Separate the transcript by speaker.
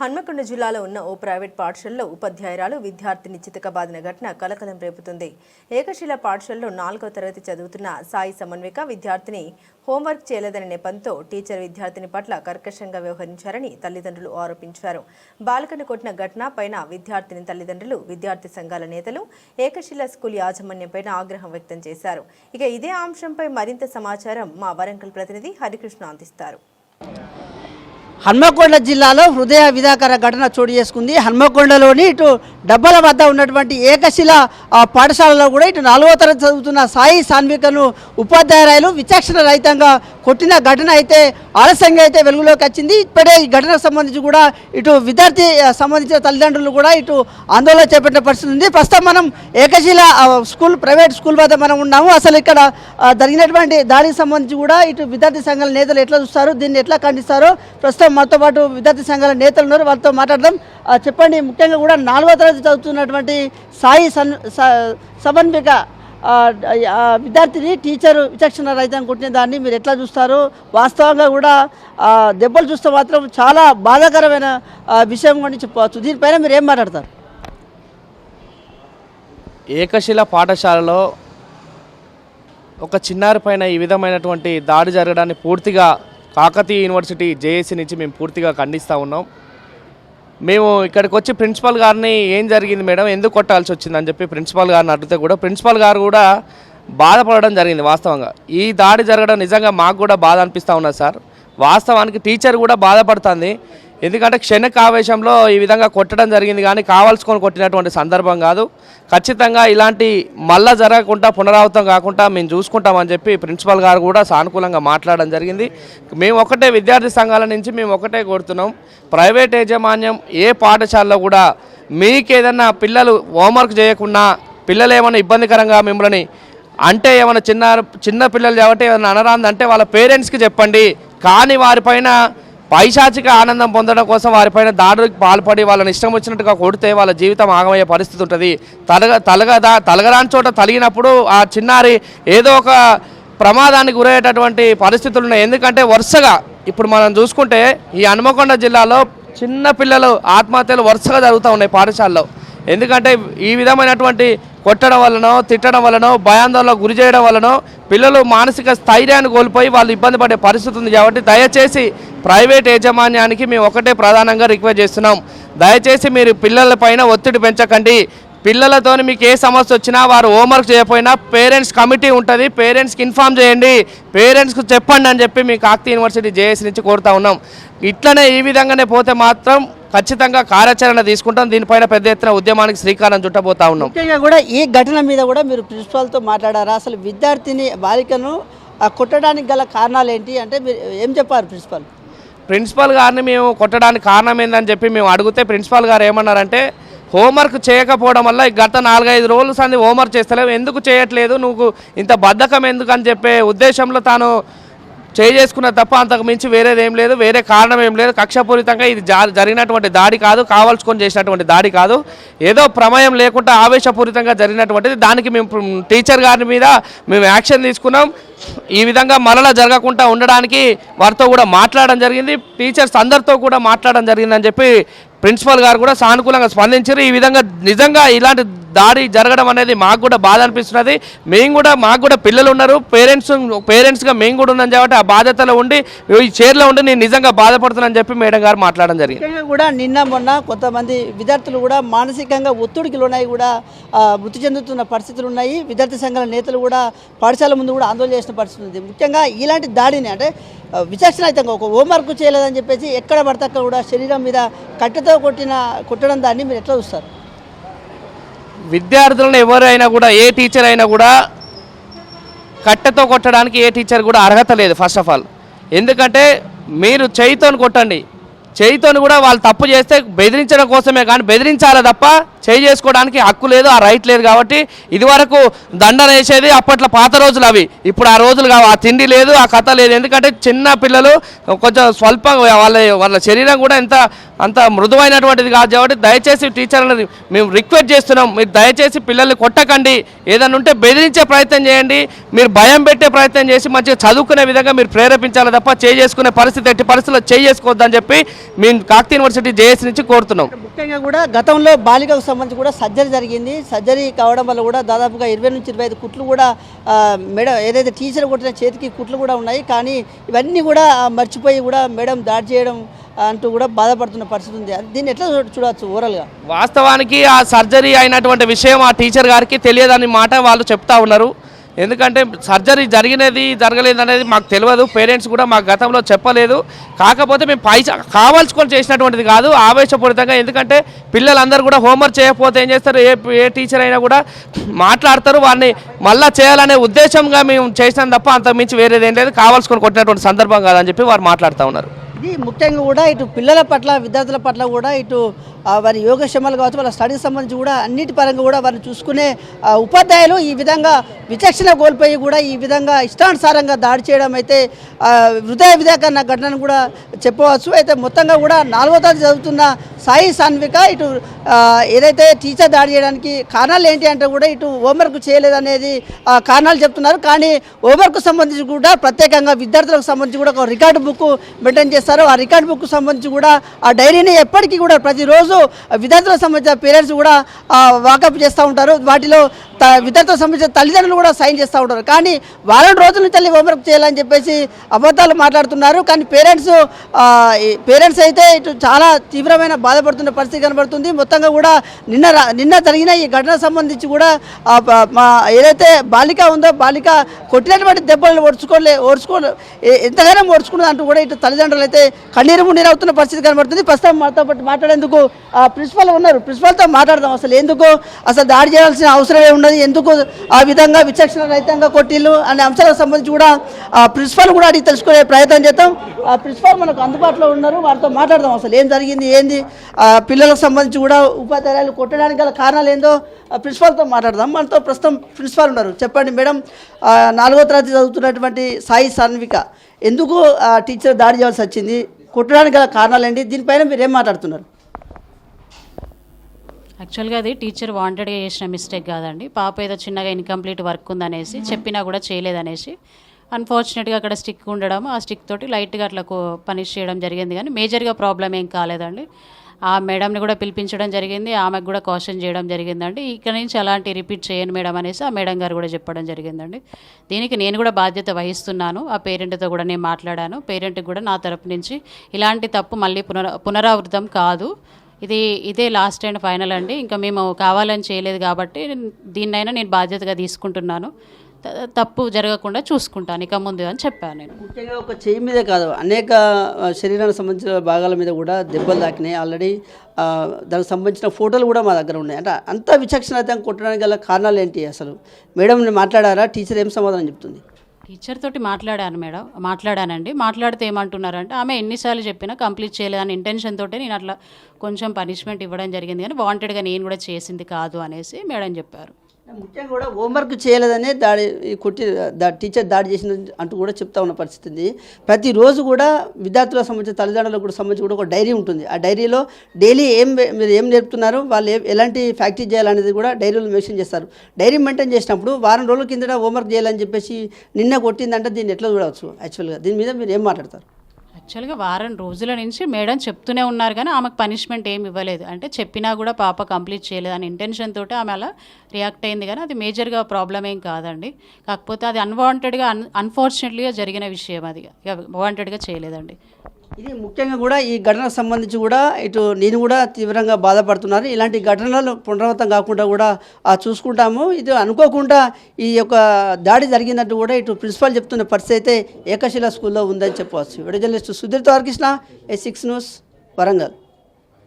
Speaker 1: హన్మకొండ జిల్లాలో ఉన్న ఓ ప్రైవేట్ పాఠశాలలో ఉపాధ్యాయురాలు విద్యార్థిని చితకబాదిన ఘటన కలకలం రేపుతుంది. ఏకశిల పాఠశాలలో నాలుగో తరగతి చదువుతున్న సాయి సమన్విక విద్యార్థిని హోంవర్క్ చేయలేదనే నెపంతో టీచర్ విద్యార్థిని పట్ల కర్కశంగా వ్యవహరించారని తల్లిదండ్రులు ఆరోపించారు. బాలికను కొట్టిన ఘటన పైన విద్యార్థిని తల్లిదండ్రులు విద్యార్థి సంఘాల నేతలు ఏకశిల స్కూల్ యాజమాన్యంపైన ఆగ్రహం వ్యక్తం చేశారు. ఇక ఇదే అంశంపై మరింత సమాచారం మా వరంగల్ ప్రతినిధి హరికృష్ణ అందిస్తారు.
Speaker 2: హన్మకొండ జిల్లాలో హృదయ విధాకర ఘటన చోటు చేసుకుంది. హన్మకొండలోని ఇటు డబ్బల వద్ద ఉన్నటువంటి ఏకశిల పాఠశాలలో కూడా ఇటు నాలుగో తరగతి చదువుతున్న సాయి సాన్వికను ఉపాధ్యాయురాలు విచక్షణ రహితంగా కొట్టిన ఘటన అయితే ఆలస్యంగా అయితే వెలుగులోకి వచ్చింది. ఇప్పుడే ఈ ఘటనకు సంబంధించి కూడా ఇటు విద్యార్థి సంబంధించిన తల్లిదండ్రులు కూడా ఇటు ఆందోళన చేపట్టిన పరిస్థితి ఉంది. ప్రస్తుతం మనం ఏకశిల స్కూల్ ప్రైవేట్ స్కూల్ వద్ద మనం ఉన్నాము. అసలు ఇక్కడ జరిగినటువంటి దాడికి సంబంధించి కూడా ఇటు విద్యార్థి సంఘాల నేతలు ఎట్లా చూస్తారు దీన్ని ఎట్లా ఖండిస్తారో ప్రస్తుతం మనతో పాటు విద్యార్థి సంఘాల నేతలు ఉన్నారు. వాళ్ళతో మాట్లాడదాం. చెప్పండి. ముఖ్యంగా కూడా నాలుగో తరగతి చదువుతున్నటువంటి సాయి సన్ సమన్విక విద్యార్థిని టీచరు విచక్షణ రహితం కొట్టిన దాన్ని మీరు ఎట్లా చూస్తారు? వాస్తవంగా కూడా దెబ్బలు చూస్తే మాత్రం చాలా బాధాకరమైన విషయం అని చెప్పవచ్చు. దీనిపైన మీరు ఏం మాట్లాడతారు?
Speaker 3: ఏకశిల పాఠశాలలో ఒక చిన్నారి పైన ఈ విధమైనటువంటి దాడి జరగడాన్ని పూర్తిగా కాకతీయ యూనివర్సిటీ జేఏసీ నుంచి మేము పూర్తిగా ఖండిస్తూ ఉన్నాం. మేము ఇక్కడికి వచ్చి ప్రిన్సిపాల్ గారిని ఏం జరిగింది మేడం? ఎందుకు కొట్టాల్సి వచ్చిందని చెప్పి ప్రిన్సిపాల్ గారిని అడిగితే కూడా ప్రిన్సిపాల్ గారు కూడా బాధపడడం జరిగింది వాస్తవంగా. ఈ దాడి జరగడం నిజంగా మాకు కూడా బాధ అనిపిస్తూ ఉన్నది సార్. వాస్తవానికి టీచర్ కూడా బాధపడుతుంది. ఎందుకంటే క్షణిక ఆవేశంలో ఈ విధంగా కొట్టడం జరిగింది కానీ కావాల్సుకొని కొట్టినటువంటి సందర్భం కాదు. ఖచ్చితంగా ఇలాంటి మళ్ళా జరగకుండా పునరావృతం కాకుండా మేము చూసుకుంటామని చెప్పి ప్రిన్సిపల్ గారు కూడా సానుకూలంగా మాట్లాడడం జరిగింది. మేము ఒకటే విద్యార్థి సంఘాల నుంచి మేము ఒకటే కోరుతున్నాం. ప్రైవేట్ యాజమాన్యం ఏ పాఠశాలలో కూడా మీకేదన్నా పిల్లలు హోంవర్క్ చేయకుండా పిల్లలు ఏమైనా ఇబ్బందికరంగా మిమ్మల్ని అంటే ఏమైనా చిన్న చిన్న పిల్లలు కాబట్టి ఏమైనా అనరాంది అంటే వాళ్ళ పేరెంట్స్కి చెప్పండి. కానీ వారిపైన పైశాచిక ఆనందం పొందడం కోసం వారిపైన దాడులకు పాల్పడి వాళ్ళని ఇష్టం వచ్చినట్టుగా కొడితే వాళ్ళ జీవితం ఆగమయ్యే పరిస్థితి ఉంటుంది. తలగ తలగదా తలగరాని చోట తలిగినప్పుడు ఆ చిన్నారి ఏదో ఒక ప్రమాదానికి గురయ్యేటటువంటి పరిస్థితులు ఉన్నాయి. ఎందుకంటే వరుసగా ఇప్పుడు మనం చూసుకుంటే ఈ హనుమకొండ జిల్లాలో చిన్న పిల్లలు ఆత్మహత్యలు వరుసగా జరుగుతూ ఉన్నాయి పాఠశాలలో. ఎందుకంటే ఈ విధమైనటువంటి కొట్టడం వలనో తిట్టడం వలనో భయాందోళనకు గురి చేయడం వలనో పిల్లలు మానసిక స్థైర్యాన్ని కోల్పోయి వాళ్ళు ఇబ్బంది పడే పరిస్థితి ఉంది కాబట్టి దయచేసి ప్రైవేట్ యాజమాన్యానికి మేము ఒకటే ప్రధానంగా రిక్వెస్ట్ చేస్తున్నాం. దయచేసి మీరు పిల్లల పైన ఒత్తిడి పెంచకండి. పిల్లలతో మీకు ఏ సమస్య వచ్చినా వారు హోంవర్క్ చేయకపోయినా పేరెంట్స్ కమిటీ ఉంటుంది. పేరెంట్స్కి ఇన్ఫామ్ చేయండి. పేరెంట్స్కి చెప్పండి అని చెప్పి మీ కాకతీయ యూనివర్సిటీ జేఎస్ నుంచి కోరుతా ఉన్నాం. ఇట్లనే ఈ విధంగానే పోతే మాత్రం ఖచ్చితంగా కార్యాచరణ తీసుకుంటాం. దీనిపైన పెద్ద ఎత్తున ఉద్యమానికి శ్రీకారం చుట్టబోతా ఉన్నాం.
Speaker 2: ముఖ్యంగా కూడా ఈ ఘటన మీద కూడా మీరు ప్రిన్సిపాల్తో మాట్లాడారా? అసలు విద్యార్థిని బాలికను ఆ, కొట్టడానికి గల కారణాలు ఏంటి అంటే మీరు ఏం చెప్పారు ప్రిన్సిపాల్?
Speaker 3: ప్రిన్సిపల్ గారిని మేము కొట్టడానికి కారణం ఏందని చెప్పి మేము అడిగితే ప్రిన్సిపల్ గారు ఏమన్నారంటే హోంవర్క్ చేయకపోవడం వల్ల ఈ గత నాలుగైదు రోజులు సంది హోంవర్క్ చేస్తలేవు. ఎందుకు చేయట్లేదు? నువ్వు ఇంత బద్ధకం ఎందుకు అని చెప్పే ఉద్దేశంలో తాను చేసుకున్న తప్ప అంతకు మించి వేరేదేం లేదు. వేరే కారణం ఏం లేదు. కక్షపూరితంగా ఇది జా- జరిగినటువంటి దాడి కాదు. కావాల్సుకొని చేసినటువంటి దాడి కాదు. ఏదో ప్రమేయం లేకుండా ఆవేశపూరితంగా జరిగినటువంటిది. దానికి మేము టీచర్ గారి మీద మేము యాక్షన్ తీసుకున్నాం. ఈ విధంగా మరలా జరగకుండా ఉండడానికి వారితో కూడా మాట్లాడడం జరిగింది. టీచర్స్ అందరితో కూడా మాట్లాడడం జరిగిందని చెప్పి ప్రిన్సిపల్ గారు కూడా సానుకూలంగా స్పందించారు. ఈ విధంగా నిజంగా ఇలాంటి దాడి జరగడం అనేది మాకు కూడా బాధ అనిపిస్తున్నది. మేము కూడా మాకు కూడా పిల్లలు ఉన్నారు. పేరెంట్స్ పేరెంట్స్గా మేము కూడా ఉన్నాం కాబట్టి ఆ బాధ్యతలో ఉండి ఈ చైర్లో ఉండి నేను నిజంగా బాధపడుతున్నానని చెప్పి మేడం గారు మాట్లాడడం జరిగింది.
Speaker 2: కూడా నిన్న మొన్న కొంతమంది విద్యార్థులు కూడా మానసికంగా ఒత్తిడికి లోనై కూడా మృతి చెందుతున్న పరిస్థితులు ఉన్నాయి. విద్యార్థి సంఘాల నేతలు కూడా పాఠశాల ముందు కూడా ఆందోళన చేసిన పరిస్థితి ఉంది. ముఖ్యంగా ఇలాంటి దాడిని అంటే ఆ, విచక్షణాయుతంగా ఒక హోంవర్క్ చేయలేదని చెప్పేసి ఎక్కడ పడితే అక్కడ కూడా శరీరం మీద కట్టెతో కొట్టిన కొట్టడం దాన్ని మీరు ఎట్లా చూస్తారు?
Speaker 3: విద్యార్థులను ఎవరైనా కూడా ఏ టీచర్ అయినా కూడా కట్టెతో కొట్టడానికి ఏ టీచర్ కూడా అర్హత లేదు ఫస్ట్ ఆఫ్ ఆల్ ఎందుకంటే మీరు చేయితోని కొట్టండి. చేయితోని కూడా వాళ్ళు తప్పు చేస్తే బెదిరించడం కోసమే కానీ బెదిరించాలి తప్ప చేయి చేసుకోవడానికి హక్కు లేదు ఆ రైట్ లేదు కాబట్టి ఇదివరకు దండన వేసేది అప్పట్లో పాత రోజులు అవి. ఇప్పుడు ఆ రోజులు కావు ఆ తిండి లేదు ఆ కథ లేదు. ఎందుకంటే చిన్న పిల్లలు కొంచెం స్వల్ప వాళ్ళ వాళ్ళ శరీరం కూడా ఎంత అంత మృదువైనటువంటిది కాదు కాబట్టి దయచేసి టీచర్లని మేము రిక్వెస్ట్ చేస్తున్నాం. మీరు దయచేసి పిల్లల్ని కొట్టకండి. ఏదైనా ఉంటే బెదిరించే ప్రయత్నం చేయండి. మీరు భయం పెట్టే ప్రయత్నం చేసి మంచిగా చదువుకునే విధంగా మీరు ప్రేరేపించాలి తప్ప చేసుకునే పరిస్థితి ఎట్టి పరిస్థితుల్లో చేయి చేసుకోవద్దని చెప్పి మేము కాకతీయ యూనివర్సిటీ జేఎస్ నుంచి కోరుతున్నాం.
Speaker 2: ముఖ్యంగా కూడా గతంలో బాలికకు సంబంధించి కూడా సర్జరీ జరిగింది. సర్జరీ కావడం వల్ల కూడా దాదాపుగా ఇరవై నుంచి ఇరవై ఐదు కుట్లు కూడా మేడం ఏదైతే టీచర్ కొట్టిన చేతికి కుట్లు కూడా ఉన్నాయి. కానీ ఇవన్నీ కూడా మర్చిపోయి కూడా మేడం దాడి చేయడం అంటూ కూడా బాధపడుతున్న పరిస్థితి ఉంది. దీన్ని ఎట్లా చూడవచ్చు ఓవరాల్గా?
Speaker 3: వాస్తవానికి ఆ సర్జరీ అయినటువంటి విషయం ఆ టీచర్ గారికి తెలియదని మాట వాళ్ళు చెప్తా ఉన్నారు. ఎందుకంటే సర్జరీ జరిగినది జరగలేదు అనేది మాకు తెలియదు. పేరెంట్స్ కూడా మాకు గతంలో చెప్పలేదు. కాకపోతే మేము పై కావాల్సుకొని చేసినటువంటిది కాదు ఆవేశపూరితంగా. ఎందుకంటే పిల్లలందరూ కూడా హోంవర్క్ చేయకపోతే ఏం చేస్తారు? ఏ ఏ టీచర్ అయినా కూడా మాట్లాడతారు. వారిని మళ్ళా చేయాలనే ఉద్దేశంగా మేము చేసినాం తప్ప అంతకు మించి వేరేది ఏం లేదు. కావాల్సుకొని కొట్టినటువంటి సందర్భం కాదని చెప్పి వారు మాట్లాడుతూ ఉన్నారు.
Speaker 2: ఇది ముఖ్యంగా కూడా ఇటు పిల్లల పట్ల విద్యార్థుల పట్ల కూడా ఇటు వారి యోగక్షేమాలు కావచ్చు వాళ్ళ స్టడీకి సంబంధించి కూడా అన్నిటి పరంగా కూడా వారిని చూసుకునే ఉపాధ్యాయులు ఈ విధంగా విచక్షణ కోల్పోయి కూడా ఈ విధంగా ఇష్టానుసారంగా దాడి చేయడం అయితే హృదయ విధాకరణ ఘటనను కూడా చెప్పవచ్చు. అయితే మొత్తంగా కూడా నాలుగో తరగతి చదువుతున్న సాయి సాన్విక ఇటు ఏదైతే టీచర్ దాడి చేయడానికి కారణాలు ఏంటి అంటే కూడా ఇటు హోంవర్క్ చేయలేదనేది కారణాలు చెప్తున్నారు. కానీ హోంవర్క్ సంబంధించి కూడా ప్రత్యేకంగా విద్యార్థులకు సంబంధించి కూడా ఒక రికార్డు బుక్ మెయింటైన్ చేస్తారో ఆ రికార్డ్ బుక్ సంబంధించి కూడా ఆ డైరీని ఎప్పటికీ కూడా ప్రతిరోజు విద్యార్థులకు సంబంధించిన పేరెంట్స్ కూడా వాకప్ చేస్తూ ఉంటారు. వాటిలో త విద్యార్థులకు సంబంధించిన తల్లిదండ్రులు కూడా సైన్ చేస్తూ ఉంటారు. కానీ వారం రోజుల నుంచి తల్లి హోంవర్క్ చేయాలని చెప్పేసి అబద్ధాలు మాట్లాడుతున్నారు. కానీ పేరెంట్స్ పేరెంట్స్ అయితే ఇటు చాలా తీవ్రమైన బాధపడుతున్న పరిస్థితి కనబడుతుంది. మొత్తంగా కూడా నిన్న నిన్న జరిగిన ఈ ఘటన సంబంధించి కూడా మా ఏదైతే బాలిక ఉందో బాలిక కొట్టినటువంటి దెబ్బలను ఓడ్చుకోలే ఓడ్చుకో ఎంతగానో ఓడ్చుకున్నది అంటూ కూడా ఇటు తల్లిదండ్రులు అయితే కన్నీరు మున్నీరు అవుతున్న పరిస్థితి కనబడుతుంది. ప్రస్తుతం మాతో పాటు మాట్లాడేందుకు ఆ ప్రిన్సిపల్ ఉన్నారు. ప్రిన్సిపల్తో మాట్లాడదాం అసలు ఎందుకు అసలు దాడి చేయాల్సిన అవసరమే ఉన్నది ఎందుకు ఆ విధంగా విచక్షణ రహితంగా కొట్టిల్లు అనే అంశాలకు సంబంధించి కూడా ఆ ప్రిన్సిపల్ కూడా అడిగి తెలుసుకునే ప్రయత్నం చేద్దాం. ఆ ప్రిన్సిపల్ మనకు అందుబాటులో ఉన్నారు. వారితో మాట్లాడదాం అసలు ఏం జరిగింది ఏంది? పిల్లలకు సంబంధించి కూడా ఉపాధ్యాయులు కొట్టడానికి గల కారణాలు ఏందో ఆ ప్రిన్సిపాల్తో మాట్లాడదాం. మనతో ప్రస్తుతం ప్రిన్సిపాల్ ఉన్నారు. చెప్పండి మేడం. నాలుగో తరగతి చదువుతున్నటువంటి సాయి సాన్విక. ఎందుకు ఆ టీచర్ దాడి చేయాల్సి వచ్చింది? కొట్టడానికి గల కారణాలు ఏంటి దీనిపైన మీరు ఏం మాట్లాడుతున్నారు?
Speaker 4: యాక్చువల్గా అది టీచర్ వాంటెడ్గా చేసిన మిస్టేక్ కాదండి. పాప ఏదో చిన్నగా ఇన్కంప్లీట్ వర్క్ ఉందనేసి చెప్పినా కూడా చేయలేదనేసి అన్ఫార్చునేట్గా అక్కడ స్టిక్ ఉండడం ఆ స్టిక్ తోటి లైట్గా అట్లా పనిష్ చేయడం జరిగింది. కానీ మేజర్గా ప్రాబ్లం ఏం కాలేదండి. ఆ మేడంని కూడా పిలిపించడం జరిగింది ఆమెకు కూడా కాషన్ చేయడం జరిగిందండి. ఇక్కడ నుంచి అలాంటి రిపీట్ చేయను మేడం అనేసి ఆ మేడం గారు కూడా చెప్పడం జరిగిందండి. దీనికి నేను కూడా బాధ్యత వహిస్తున్నాను. ఆ పేరెంట్తో కూడా నేను మాట్లాడాను. పేరెంట్కి కూడా నా తరపు నుంచి ఇలాంటి తప్పు మళ్ళీ పునరా పునరావృతం కాదు. ఇది ఇదే లాస్ట్ అండ్ ఫైనల్ అండి. ఇంకా మేము కావాలని చేయలేదు కాబట్టి దీన్నైనా నేను బాధ్యతగా తీసుకుంటున్నాను. తప్పు జరగకుండా చూసుకుంటాను ఇక ముందు అని చెప్పాను నేను.
Speaker 2: ముఖ్యంగా ఒక చేయి మీదే కాదు అనేక శరీరానికి సంబంధించిన భాగాల మీద కూడా దెబ్బలు తాకినాయి. ఆల్రెడీ దానికి సంబంధించిన ఫోటోలు కూడా మా దగ్గర ఉన్నాయి. అంటే అంత విచక్షణత కొట్టడానికి గల కారణాలు ఏంటి అసలు? మేడం మాట్లాడారా? టీచర్ ఏం సమాధానం చెప్తుంది?
Speaker 4: టీచర్ తోటి మాట్లాడాను మేడం మాట్లాడానండి. మాట్లాడితే ఏమంటున్నారంటే ఆమె ఎన్నిసార్లు చెప్పినా కంప్లీట్ చేయలేదని ఇంటెన్షన్ తోటే నేను అట్లా కొంచెం పనిష్మెంట్ ఇవ్వడం జరిగింది కానీ వాంటెడ్గా నేను కూడా చేసింది కాదు అనేసి మేడం చెప్పారు.
Speaker 2: ముఖ్యంగా కూడా హోంవర్క్ చేయలేదనే దాడి కొట్టి దా టీచర్ దాడి చేసిన అంటూ కూడా చెప్తా ఉన్న పరిస్థితి ఉంది. ప్రతిరోజు కూడా విద్యార్థులకు సంబంధించిన తల్లిదండ్రులకు కూడా సంబంధించి కూడా ఒక డైరీ ఉంటుంది. ఆ డైరీలో డైలీ ఏం మీరు ఏం నేర్పుతున్నారు వాళ్ళు ఎలాంటి ఫ్యాక్టరీ చేయాలనేది కూడా డైరీలో మెన్షన్ చేస్తారు. డైరీ మెయింటైన్ చేసినప్పుడు వారం రోజుల కిందట హోంవర్క్ చేయాలని చెప్పేసి నిన్న కొట్టిందంటే దీన్ని ఎట్లా చూడవచ్చు యాక్చువల్గా దీని మీద మీరు ఏం మాట్లాడతారు?
Speaker 4: యాక్చువల్గా వారం రోజుల నుంచి మేడం చెప్తూనే ఉన్నారు కానీ ఆమెకు పనిష్మెంట్ ఏమి ఇవ్వలేదు. అంటే చెప్పినా కూడా పాప కంప్లీట్ చేయలేదు. అని ఇంటెన్షన్ తోటి ఆమె అలా రియాక్ట్ అయింది కానీ అది మేజర్గా ప్రాబ్లం ఏం కాదండి. కాకపోతే అది అన్వాంటెడ్గా అన్ అన్ఫార్చునేట్లీగా జరిగిన విషయం అది. వాంటెడ్గా చేయలేదండి.
Speaker 2: ఇది ముఖ్యంగా కూడా ఈ ఘటనకు సంబంధించి కూడా ఇటు నేను కూడా తీవ్రంగా బాధపడుతున్నాను ఇలాంటి ఘటనలు పునరావృతం కాకుండా కూడా చూసుకుంటాము. ఇది అనుకోకుండా ఈ యొక్క దాడి జరిగినట్టు కూడా ఇటు ప్రిన్సిపాల్ చెప్తున్న పరిస్థితి అయితే ఏకశిల స్కూల్లో ఉందని చెప్పవచ్చు. విడుదల Sudheer Dwarakrishna A six news Warangal.